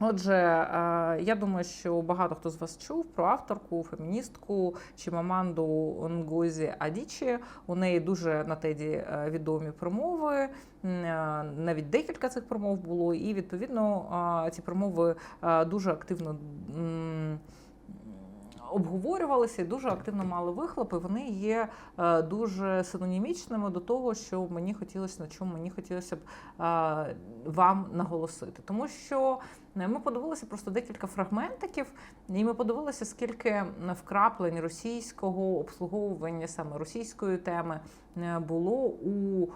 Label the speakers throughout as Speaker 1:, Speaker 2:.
Speaker 1: Отже, е, я думаю, що багато хто з вас чув про авторку, феміністку Чимаманду Нгозі Адічі. У неї дуже на теді е, відомі промови. е, Навіть декілька цих промов було, і відповідно ці промови дуже активно. Обговорювалися і дуже активно мали вихлопи. Вони є дуже синонімічними до того, що мені хотілося на чому мені хотілося б вам наголосити, тому що Ми подивилися просто декілька фрагментиків, і ми подивилися, скільки вкраплень російського обслуговування саме російської теми е, було у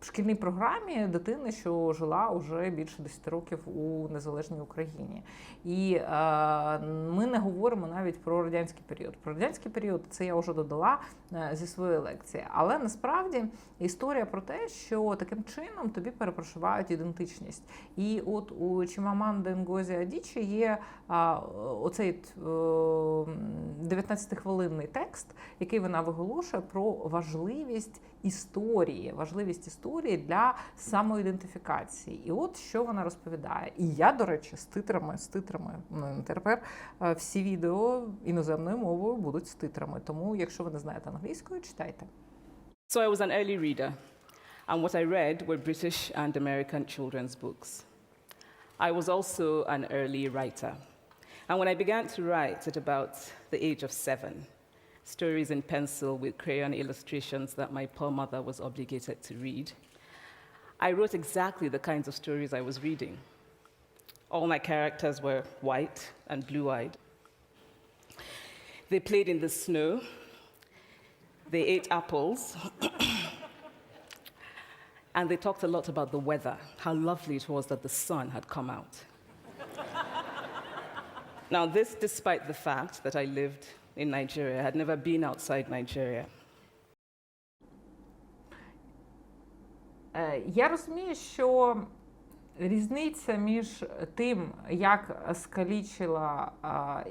Speaker 1: ам, шкільній програмі дитини, що жила уже більше 10 років у незалежній Україні. І е, ми не говоримо навіть про радянський період. Про радянський період це я вже додала е, зі своєї лекції. Але насправді історія про те, що таким чином тобі перепрошивають ідентичність. І от у Чимаманди Ngozi Адічі є а, оцей е, 19-хвилинний текст, який вона виголошує про важливість історії, важливість історії для самоідентифікації. І от що вона розповідає. І я, до речі, з титрами, з титрами ну, тепер е, всі відео іноземною мовою будуть з титрами. Тому, якщо ви не знаєте англійською, читайте.
Speaker 2: So I was an early reader, and what I read were British and American children's books. I was also an early writer. And when I began to write at about the age of seven, stories in pencil with crayon illustrations that my poor mother was obligated to read, I wrote exactly the kinds of stories I was reading. All my characters were white and blue eyed. They played in the snow. They ate apples. and they talked a lot about the weather, how lovely it was that the sun had come out. now, this despite the fact that I lived in Nigeria, I had never been outside Nigeria.
Speaker 1: Е, Я розумію, що різниця між тим, як скалічила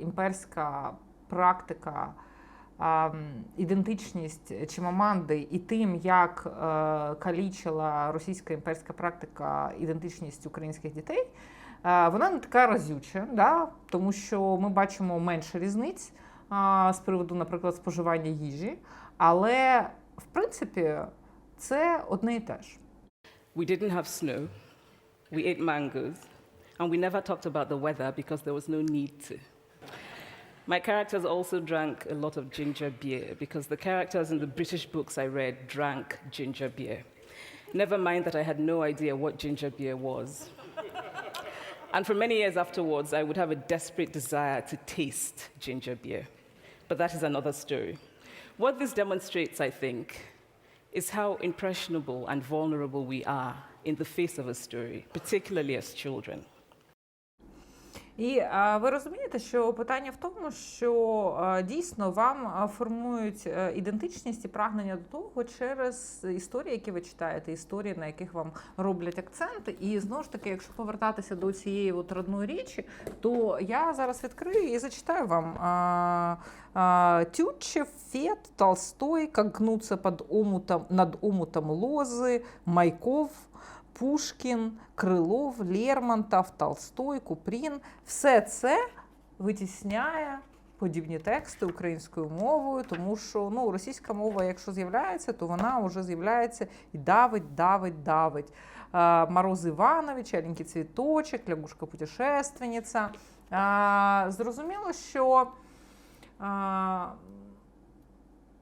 Speaker 1: імперська практика ідентичність Чимаманди, і тим, як е, калічила російська імперська практика ідентичність українських дітей, е, вона не така разюча, да? тому що ми бачимо менше різниць з приводу, наприклад, споживання їжі. Але в принципі це одне і те ж.
Speaker 2: We didn't have snow, we ate mangoes, and we never talked about the weather because there was no need to. My characters also drank a lot of ginger beer because the characters in the British books I read drank ginger beer. Never mind that I had no idea what ginger beer was. and for many years afterwards, I would have a desperate desire to taste ginger beer. But that is another story. What this demonstrates, I think, is how impressionable and vulnerable we are in the face of a story, particularly as children.
Speaker 1: І ви розумієте, що питання в тому, що дійсно вам формують е, ідентичність і прагнення до того через історії, які ви читаєте, історії, на яких вам роблять акцент. І знову ж таки, якщо повертатися до цієї от родної річі, то я зараз відкрию і зачитаю вам. Тютчев, Фет, Толстой, как гнуться под омутом, над омутом лози, Майков, Пушкін, Крилов, Лермонтов, Толстой, Купрін все це витісняє подібні тексти українською мовою, тому що ну, російська мова, якщо з'являється, то вона вже з'являється і давить, давить, давить. Мороз Іванович, Аленький цвіточок, лягушка путешественниця. Зрозуміло, що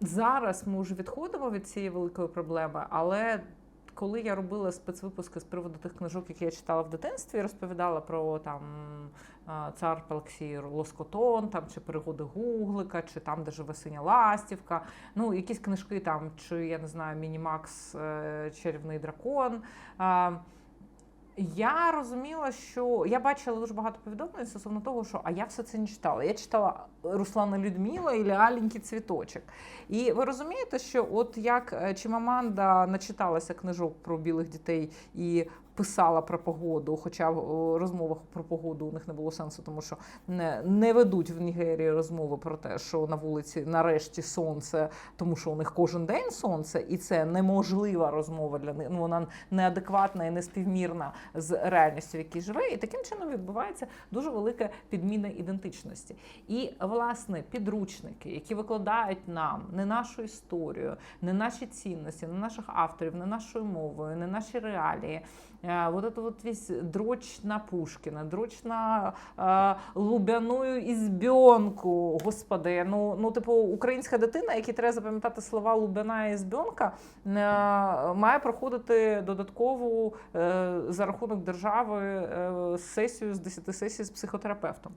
Speaker 1: зараз ми вже відходимо від цієї великої проблеми, але коли я робила спецвипуски з приводу тих книжок, які я читала в дитинстві, розповідала про там цар Пелксій Лоскотон, там чи пригоди Гуглика, чи там, де живе синя ластівка. Ну, якісь книжки там, чи я не знаю, Мінімакс е, Чарівний дракон. Я розуміла, що я бачила дуже багато повідомлень стосовно того, що а я все це не читала. Я читала Руслана Людмила і Аленький цвіточок. І ви розумієте, що от як е, Чимаманда начиталася книжок про білих дітей і писала про погоду, хоча в розмовах про погоду у них не було сенсу, тому що не, не ведуть в Нігерії розмови про те, що на вулиці нарешті сонце, тому що у них кожен день сонце, і це неможлива розмова для них. Ну, вона неадекватна і неспівмірна з реальністю, в якій живе. І таким чином відбувається дуже велика підміна ідентичності. І власне підручники, які викладають нам не нашу історію, не наші цінності, не наших авторів, не нашою мовою, не наші реалії. Е, Вот это вот весь дроч на Пушкіна, дроч на е, Лубяну ізбьонку. Господи, ну, ну типу, українська дитина, якій треба запам'ятати слова Лубяна і ізбьонка, е, має проходити додаткову е, за рахунок держави е, сесію з 10 сесій з психотерапевтом.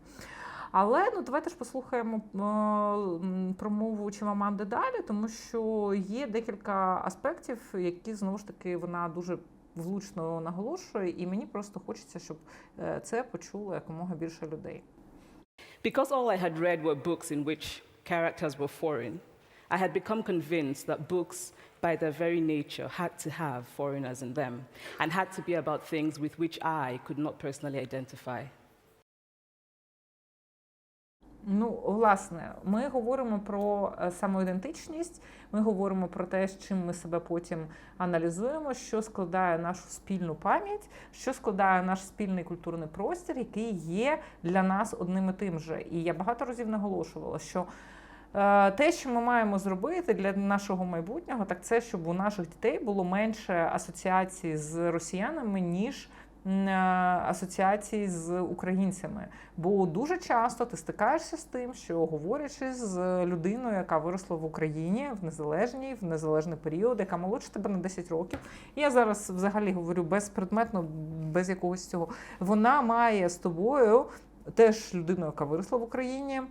Speaker 1: Але ну давайте ж послухаємо е, промову Чимаманди далі, тому що є декілька аспектів, які знову ж таки вона дуже влучно наголошує, і мені просто хочеться, щоб е, це почуло якомога більше людей.
Speaker 2: Because all I had read were books in which characters were foreign, I had become convinced that books, by their very nature, had to have foreigners in them and had to be about things with which I could not personally identify.
Speaker 1: Ну, власне, ми говоримо про е, самоідентичність, ми говоримо про те, з чим ми себе потім аналізуємо, що складає нашу спільну пам'ять, що складає наш спільний культурний простір, який є для нас одним і тим же. І я багато разів наголошувала, що е, те, що ми маємо зробити для нашого майбутнього, так це щоб у наших дітей було менше асоціацій з росіянами, ніж е, асоціацій з українцями. Бо дуже часто ти стикаєшся з тим, що говорячи з людиною, яка виросла в Україні в незалежній, в незалежний період, яка молодша тебе на 10 років. Я зараз взагалі говорю безпредметно, без якогось цього. Вона має з тобою теж людину, яка виросла в Україні.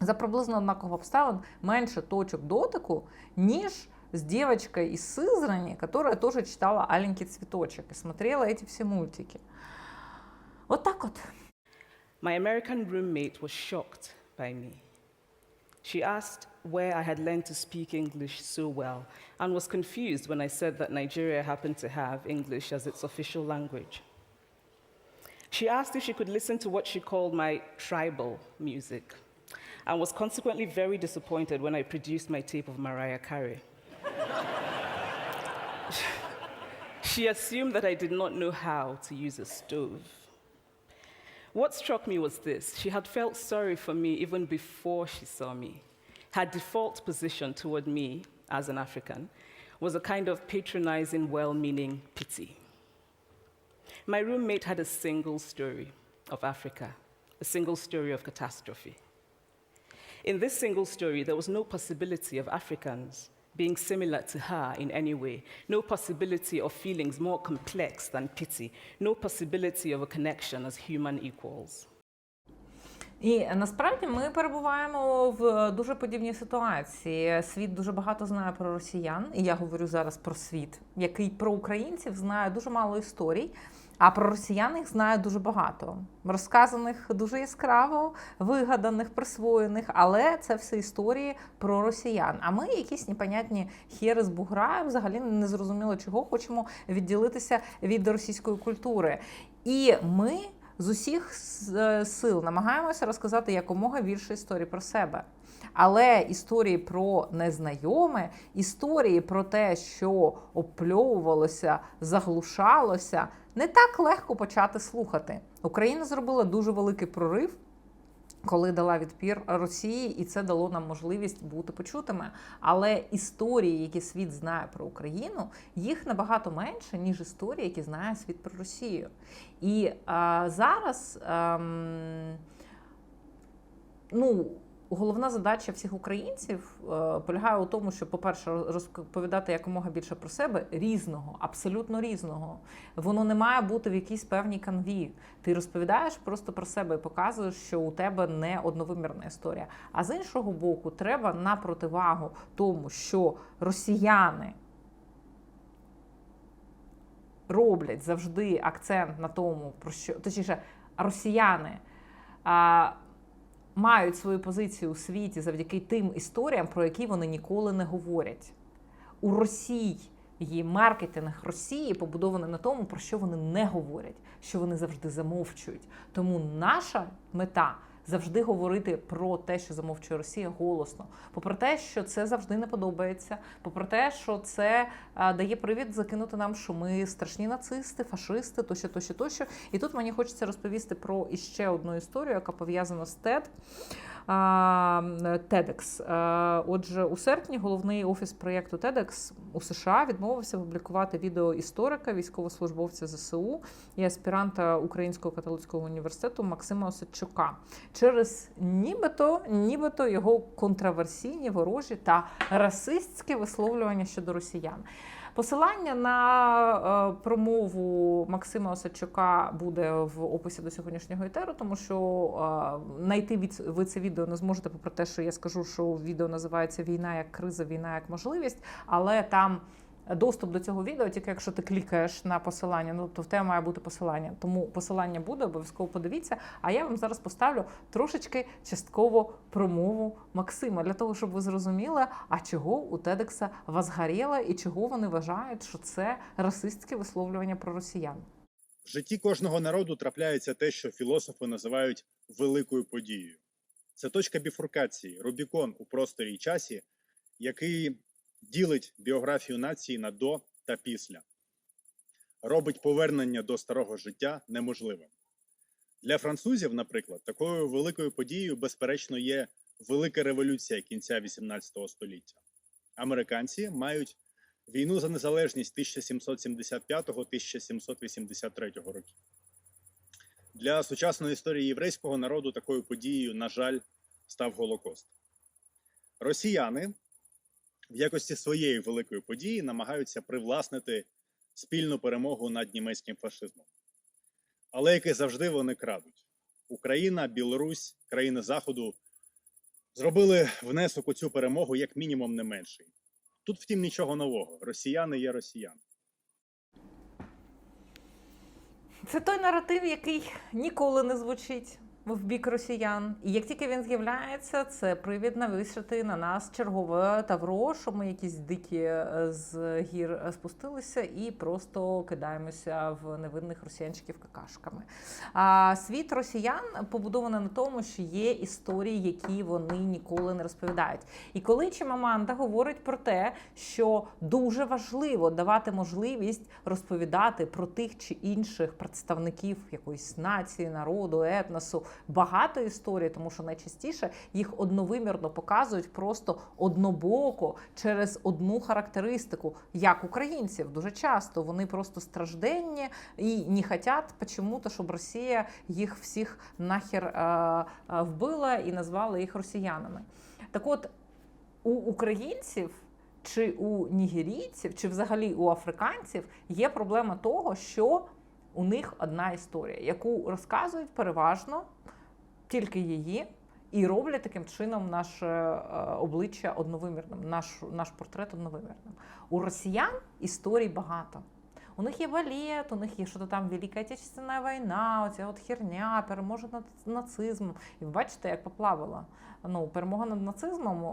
Speaker 1: За приблизно однакових обставин менше точок дотику, ніж с девочкой из Сызрани, которая тоже читала «Аленький цветочек» и смотрела эти все мультики. Вот так вот.
Speaker 2: My American roommate was shocked by me. She asked where I had learned to speak English so well and was confused when I said that Nigeria happened to have English as its official language. She asked if she could listen to what she called my tribal music and was consequently very disappointed when I produced my tape of Mariah Carey. she assumed that I did not know how to use a stove. What struck me was this she had felt sorry for me even before she saw me. Her default position toward me as an African was a kind of patronizing, well meaning pity. My roommate had a single story of Africa, a single story of catastrophe. In this single story, there was no possibility of Africans being similar to her in any way, no possibility of feelings more complex than pity, no possibility of a connection as human equals.
Speaker 1: І насправді ми перебуваємо в дуже подібній ситуації. Світ дуже багато знає про росіян, і я говорю зараз про світ, який про українців знає дуже мало історій. А про росіян їх знає дуже багато, розказаних дуже яскраво, вигаданих, присвоєних, але це все історії про росіян. А ми якісь непонятні хєри з бугра, взагалі не зрозуміло чого хочемо відділитися від російської культури. І ми з усіх сил намагаємося розказати якомога більше історій про себе. Але історії про незнайоме, історії про те, що опльовувалося, заглушалося, не так легко почати слухати. Україна зробила дуже великий прорив. Коли дала відпір Росії, і це дало нам можливість бути почутими. Але історії, які світ знає про Україну, їх набагато менше, ніж історії, які знає світ про Росію. І а, зараз ем, ну, головна задача всіх українців е, полягає у тому, щоб, по-перше, розповідати якомога більше про себе різного, абсолютно різного. Воно не має бути в якійсь певній канві. Ти розповідаєш просто про себе і показуєш, що у тебе не одновимірна історія. А з іншого боку, треба на противагу тому, що росіяни роблять завжди акцент на тому, про що точніше, росіяни. А, мають свою позицію у світі завдяки тим історіям, про які вони ніколи не говорять. У Росії Її маркетинг Росії побудований на тому, про що вони не говорять, що вони завжди замовчують. Тому наша мета завжди говорити про те, що замовчує Росія голосно, попри те, що це завжди не подобається, попри те, що це а, дає привід закинути нам, що ми страшні нацисти, фашисти, тощо, тощо, тощо. І тут мені хочеться розповісти про іще одну історію, яка пов'язана з TED. TEDx. Отже, у серпні головний офіс проєкту TEDx у США відмовився публікувати відео історика, військовослужбовця ЗСУ і аспіранта Українського католицького університету Максима Осадчука через нібито, нібито його контраверсійні, ворожі та расистські висловлювання щодо росіян. Посилання на е, промову Максима Осадчука буде в описі до сьогоднішнього етеру, тому що е, знайти від, ви це відео не зможете, попри те, що я скажу, що відео називається Війна як криза, війна як можливість, але там. Доступ до цього відео, тільки якщо ти клікаєш на посилання, ну то в тебе має бути посилання. Тому посилання буде, обов'язково подивіться. А я вам зараз поставлю трошечки частково промову Максима для того, щоб ви зрозуміли, а чого у Тедекса вас горіло і чого вони вважають, що це расистське висловлювання про росіян.
Speaker 3: В житті кожного народу трапляється те, що філософи називають великою подією. Це точка біфуркації, Рубікон у просторі й часі, який ділить біографію нації на до та після, робить повернення до старого життя неможливим. Для французів, наприклад, такою великою подією, безперечно, є Велика революція кінця XVIII століття. Американці мають війну за незалежність 1775-1783 років. Для сучасної історії єврейського народу такою подією, на жаль, став Голокост. Росіяни в якості своєї великої події намагаються привласнити спільну перемогу над німецьким фашизмом. Але як і завжди, вони крадуть. Україна, Білорусь, країни Заходу зробили внесок у цю перемогу як мінімум не менший. Тут, втім, нічого нового. Росіяни є росіяни.
Speaker 1: Це той наратив, який ніколи не звучить в бік росіян. І як тільки він з'являється, це привід навішати на нас чергове тавро, що ми якісь дикі е, з гір спустилися і просто кидаємося в невинних росіянчиків какашками. А світ росіян побудований на тому, що є історії, які вони ніколи не розповідають. І коли Чимаманда говорить про те, що дуже важливо давати можливість розповідати про тих чи інших представників якоїсь нації, народу, етносу, багато історій, тому що найчастіше їх одновимірно показують просто однобоко через одну характеристику, як українців. Дуже часто вони просто стражденні і не хочуть почему-то, щоб Росія їх всіх нахер е, е, вбила і назвала їх росіянами. Так от у українців. Чи у нігерійців, чи взагалі у африканців є проблема того, що у них одна історія, яку розказують переважно тільки її, і роблять таким чином наше е, обличчя одновимірним, наш, наш портрет одновимірним. У росіян історій багато. У них є балет, у них є що там Велика Отечественна війна, оця от херня, перемога над нацизмом. І ви бачите, як поплавила. Ну, перемога над нацизмом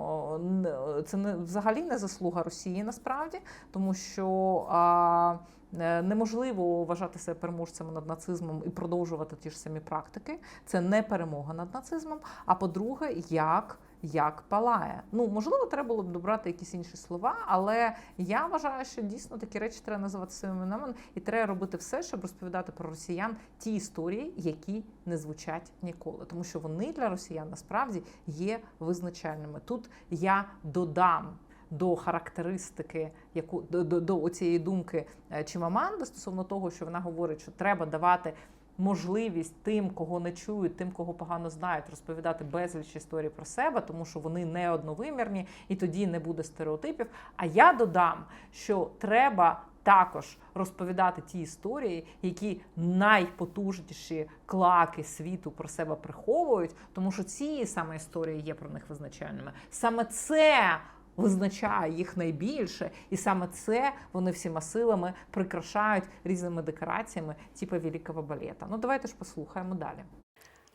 Speaker 1: це не взагалі не заслуга Росії насправді, тому що а, е, неможливо вважати себе переможцями над нацизмом і продовжувати ті ж самі практики. Це не перемога над нацизмом. А по-друге, як як палає. Ну, можливо, треба було б добрати якісь інші слова, але я вважаю, що дійсно такі речі треба називати своїми іменами, і треба робити все, щоб розповідати про росіян ті історії, які не звучать ніколи, тому що вони для росіян насправді є визначальними. Тут я додам. До характеристики, яку до, до, до цієї думки е, Чимаманди стосовно того, що вона говорить, що треба давати можливість тим, кого не чують, тим, кого погано знають, розповідати безліч історій про себе, тому що вони не одновимірні, і тоді не буде стереотипів. А я додам, що треба. Також розповідати ті історії, які найпотужніші клаки світу про себе приховують, тому що ці саме історії є про них визначальними. Саме це визначає їх найбільше, і саме це вони всіма силами прикрашають різними декораціями, типу великого балета. Ну давайте ж послухаємо далі.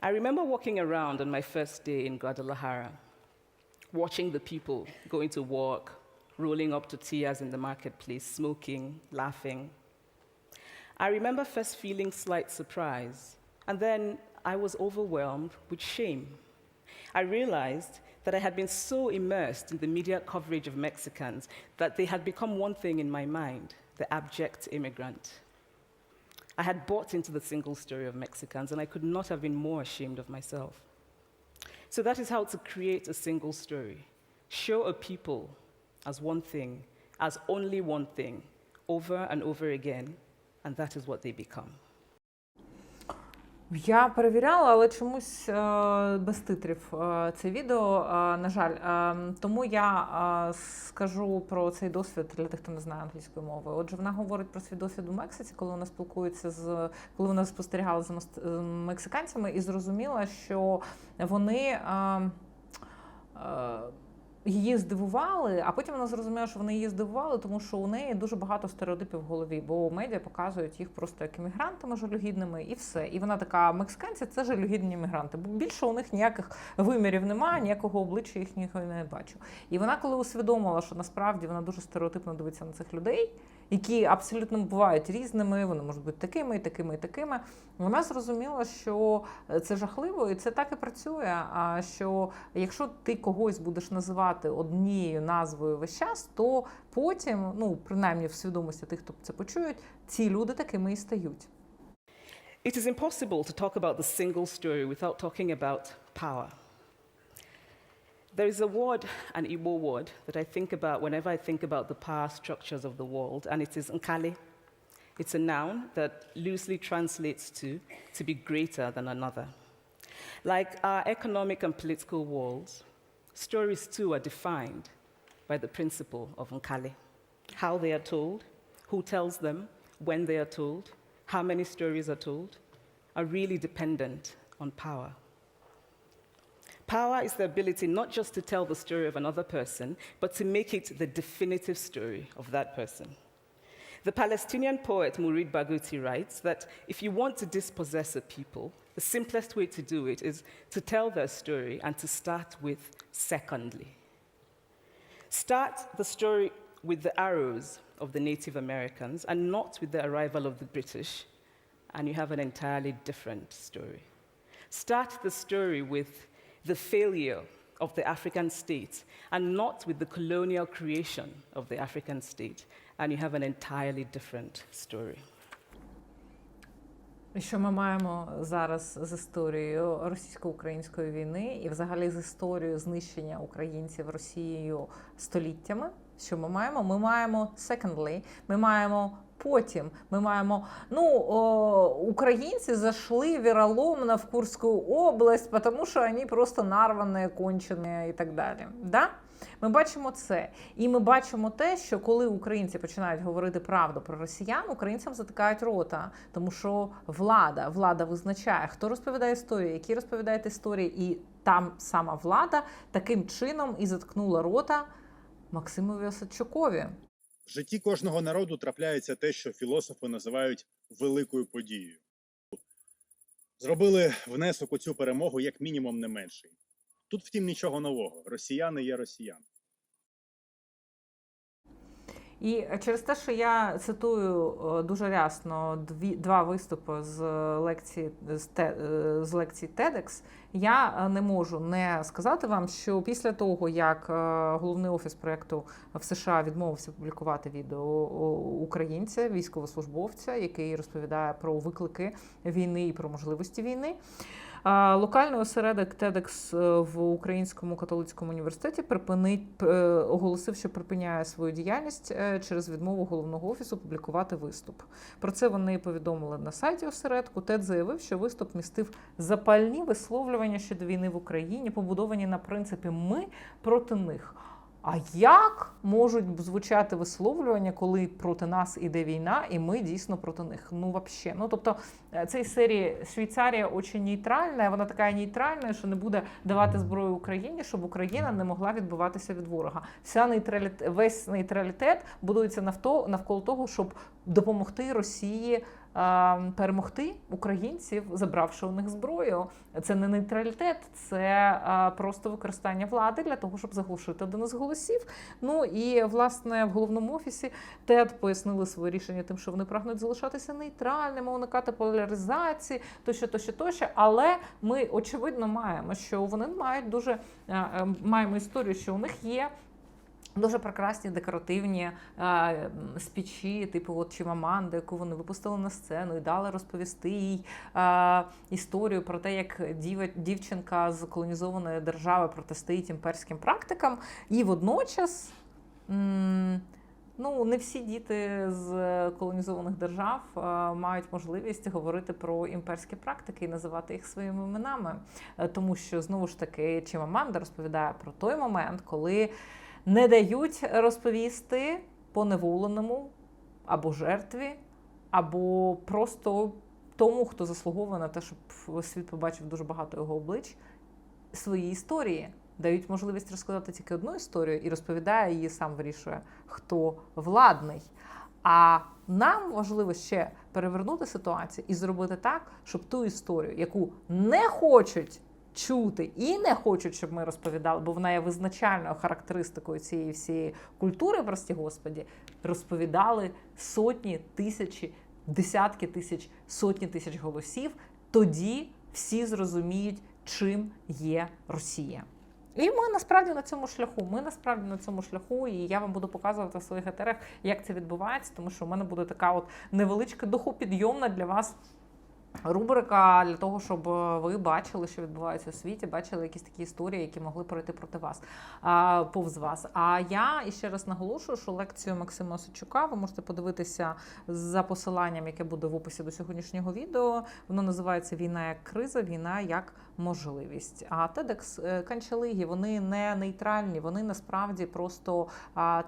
Speaker 2: I remember walking around on my first day in Guadalajara, watching the people going to work, rolling up tortillas in the marketplace, smoking, laughing. I remember first feeling slight surprise, and then I was overwhelmed with shame. I realized that I had been so immersed in the media coverage of Mexicans that they had become one thing in my mind the abject immigrant. I had bought into the single story of Mexicans, and I could not have been more ashamed of myself. So that is how to create a single story. Show a people as one thing, as only one thing, over and over again, and that is what they become.
Speaker 1: Я перевіряла, але чомусь е, без титрів е, це відео. е, на жаль, тому я скажу про цей досвід для тих, хто не знає англійської мови. Отже, вона говорить про свій досвід у Мексиці, коли вона спілкується з коли вона спостерігала е, мексиканцями і зрозуміла, що вони. Її здивували, а потім вона зрозуміла, що вони її здивували, тому що у неї дуже багато стереотипів в голові, бо медіа показують їх просто як іммігрантами жалюгідними, і все. І вона така: мексиканці це жалюгідні іммігранти. Бо більше у них ніяких вимірів немає, ніякого обличчя їхнього не бачу. І вона, коли усвідомила, що насправді вона дуже стереотипно дивиться на цих людей, які абсолютно бувають різними, вони можуть бути такими, і такими, і такими. Вона зрозуміла, що це жахливо, і це так і працює. А що якщо ти когось будеш називати однією назвою весь час, то потім, ну принаймні в свідомості тих, хто це почують, ці люди такими і стають.
Speaker 2: It is impossible to talk about the single story without talking about power. There is a word, an Igbo word, that I think about whenever I think about the power structures of the world, and it is nkali. It's a noun that loosely translates to to be greater than another. Like our economic and political worlds, stories too are defined by the principle of nkali. How they are told, who tells them, when they are told, how many stories are told, are really dependent on power. Power is the ability not just to tell the story of another person, but to make it the definitive story of that person. The Palestinian poet Murid Baghuti writes that if you want to dispossess a people, the simplest way to do it is to tell their story and to start with secondly. Start the story with the arrows of the Native Americans and not with the arrival of the British, and you have an entirely different story. Start the story with the failure of the African state and not with the colonial creation of the African state, and you have an entirely different story.
Speaker 1: І Що ми маємо зараз з історією російсько-української війни і взагалі з історією знищення українців Росією століттями? Що ми маємо? Ми маємо secondly, ми маємо потім. Ми маємо ну о, українці зайшли віроломно в Курську область, тому що вони просто нарвані, кончені і так далі. Да? Ми бачимо це, і ми бачимо те, що коли українці починають говорити правду про росіян, українцям затикають рота, тому що влада, влада визначає, хто розповідає історію, які розповідають історії, і там сама влада таким чином і заткнула рота Максимові Осадчукові.
Speaker 3: Житті кожного народу трапляється те, що філософи називають великою подією. Зробили внесок у цю перемогу як мінімум не менший. Тут, втім, нічого нового. Росіяни є росіяни.
Speaker 1: І через те, що я цитую е, дуже рясно дві два виступи з лекції з, те, е, з лекції TEDx, я е, не можу не сказати вам, що після того, як головний офіс проекту в США відмовився публікувати відео українця, військовослужбовця, який розповідає про виклики війни і про можливості війни. Локальний осередок TEDx е, в Українському католицькому університеті припинить е, оголосив, що припиняє свою діяльність е, через відмову головного офісу публікувати виступ. Про це вони повідомили на сайті осередку. TED заявив, що виступ містив запальні висловлювання щодо війни в Україні, побудовані на принципі ми проти них. А як можуть звучати висловлювання, коли проти нас іде війна, і ми дійсно проти них? Ну, вообще. Ну тобто е, цей серії Швейцарія дуже нейтральна, вона така нейтральна, що не буде давати зброю Україні, щоб Україна не могла відбиватися від ворога. Вся нейтралітет, весь нейтралітет будується навто- навколо того, щоб допомогти Росії перемогти українців, забравши у них зброю. Це не нейтралітет, це просто використання влади для того, щоб заглушити один із голосів. Ну і власне в головному офісі ТЕД пояснили своє рішення тим, що вони прагнуть залишатися нейтральними, уникати поляризації, тощо, тощо, тощо. Але ми очевидно маємо, що вони мають дуже маємо історію, що у них є. Дуже прекрасні декоративні е, спічі, типу от Чимаманди, яку вони випустили на сцену і дали розповісти їй е, історію про те, як діва, дівчинка з колонізованої держави протистоїть імперським практикам. І водночас м, ну, не всі діти з колонізованих держав е, мають можливість говорити про імперські практики і називати їх своїми іменами. Е, Тому що знову ж таки Чимаманда розповідає про той момент, коли не дають розповісти поневоленому або жертві, або просто тому, хто заслуговує на те, щоб світ побачив дуже багато його облич, свої історії. Дають можливість розказати тільки одну історію і розповідає її, сам вирішує, хто владний. А нам важливо ще перевернути ситуацію і зробити так, щоб ту історію, яку не хочуть чути і не хочуть, щоб ми розповідали, бо вона є визначальною характеристикою цієї всієї культури, прості господі, розповідали сотні тисячі, десятки тисяч, сотні тисяч голосів. Тоді всі зрозуміють, чим є Росія. І ми насправді на цьому шляху. Ми насправді на цьому шляху, і я вам буду показувати в своїх етерах, як це відбувається, тому що у мене буде така от невеличка духопідйомна для вас рубрика для того, щоб е, ви бачили, що відбувається у світі, бачили якісь такі історії, які могли пройти проти вас повз вас. А я іще ще раз наголошую, що лекцію Максима Осадчука ви можете подивитися за посиланням, яке буде в описі до сьогоднішнього відео. Воно називається Війна як криза, війна як можливість. А TEDx канчелиги канчалиги вони не нейтральні, вони насправді просто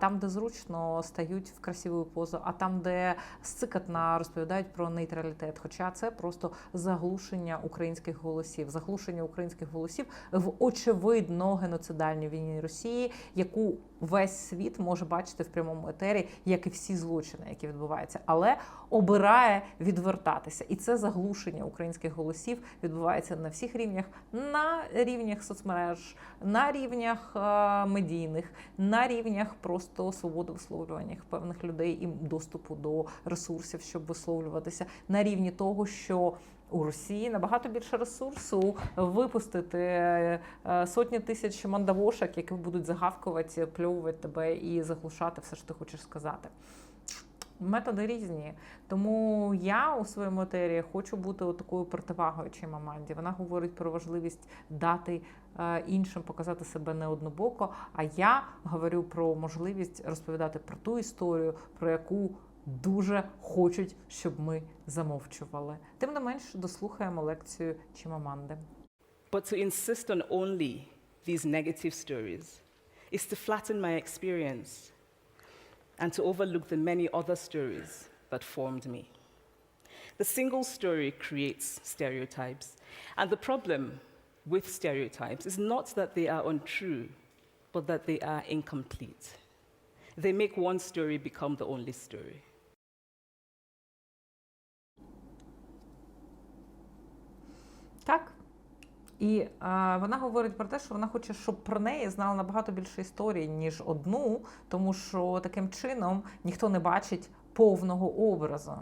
Speaker 1: там, де зручно стають в красиву позу, а там, де сцикатна розповідають про нейтралітет. Хоча це просто заглушення українських голосів, заглушення українських голосів в очевидно геноцидальній війні Росії, яку весь світ може бачити в прямому етері, як і всі злочини, які відбуваються, але обирає відвертатися. І це заглушення українських голосів відбувається на всіх рівнях, на рівнях соцмереж, на рівнях е, медійних, на рівнях просто свободи висловлювання певних людей і доступу до ресурсів, щоб висловлюватися, на рівні того, що у Росії набагато більше ресурсу випустити е, сотні тисяч мандавошок, які будуть загавкувати, пльовувати тебе і заглушати все, що ти хочеш сказати. Методи різні, тому я у своєму етері хочу бути такою противагою Чимаманді. Вона говорить про важливість дати е, іншим показати себе не однобоко. А я говорю про можливість розповідати про ту історію, про яку дуже хочуть, щоб ми замовчували. Тим не менш, дослухаємо лекцію Чимаманди.
Speaker 2: But to insist on only these negative stories is to flatten my experience and to overlook the many other stories that formed me. The single story creates stereotypes. And the problem with stereotypes is not that they are untrue, but that they are incomplete. They make one story become the only story.
Speaker 1: І е, вона говорить про те, що вона хоче, щоб про неї знали набагато більше історій, ніж одну, тому що таким чином ніхто не бачить повного образу.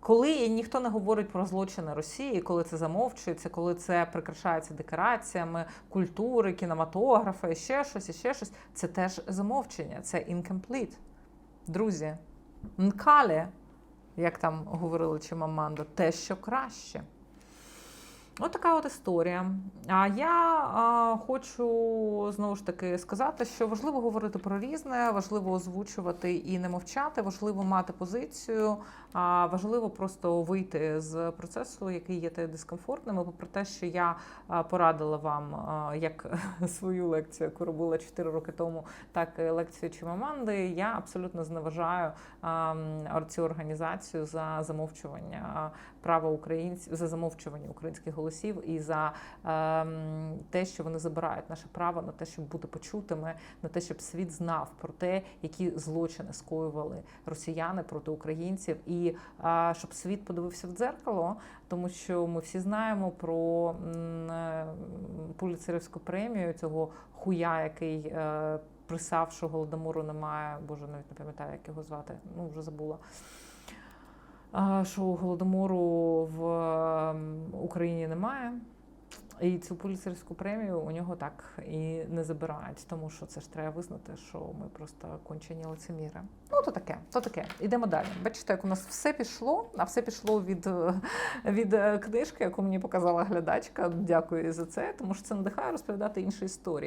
Speaker 1: Коли ніхто не говорить про злочини Росії, коли це замовчується, коли це прикрашається декораціями культури, кінематографа, і ще щось, і ще щось, це теж замовчення, це incomplete. Друзі, нкале, як там говорили Чимамандо, те, що краще. От така от історія. А я а, хочу знову ж таки сказати, що важливо говорити про різне, важливо озвучувати і не мовчати, важливо мати позицію, а важливо просто вийти з процесу, який є дискомфортним. Попри те, що я порадила вам а, як свою лекцію, яку робила 4 роки тому, так і лекцію Чимаманди, я абсолютно зневажаю а, цю організацію за замовчування право українців за замовчування українських голосів і за ем, те, що вони забирають наше право на те, щоб бути почутими, на те, щоб світ знав про те, які злочини скоювали росіяни проти українців, і а, щоб світ подивився в дзеркало, тому що ми всі знаємо про е, пуліцерівську премію цього хуя, який е, писав, що голодомору немає. Боже, навіть не пам'ятаю, як його звати. Ну вже забула. Що голодомору в ем, Україні немає. І цю пуліцерську премію у нього так і не забирають, тому що це ж треба визнати, що ми просто кончені лицеміри. Ну то таке, то таке. Ідемо далі. Бачите, як у нас все пішло, а все пішло від, е, від е, книжки, яку мені показала глядачка. Дякую за це, тому що це надихає розповідати інші історії.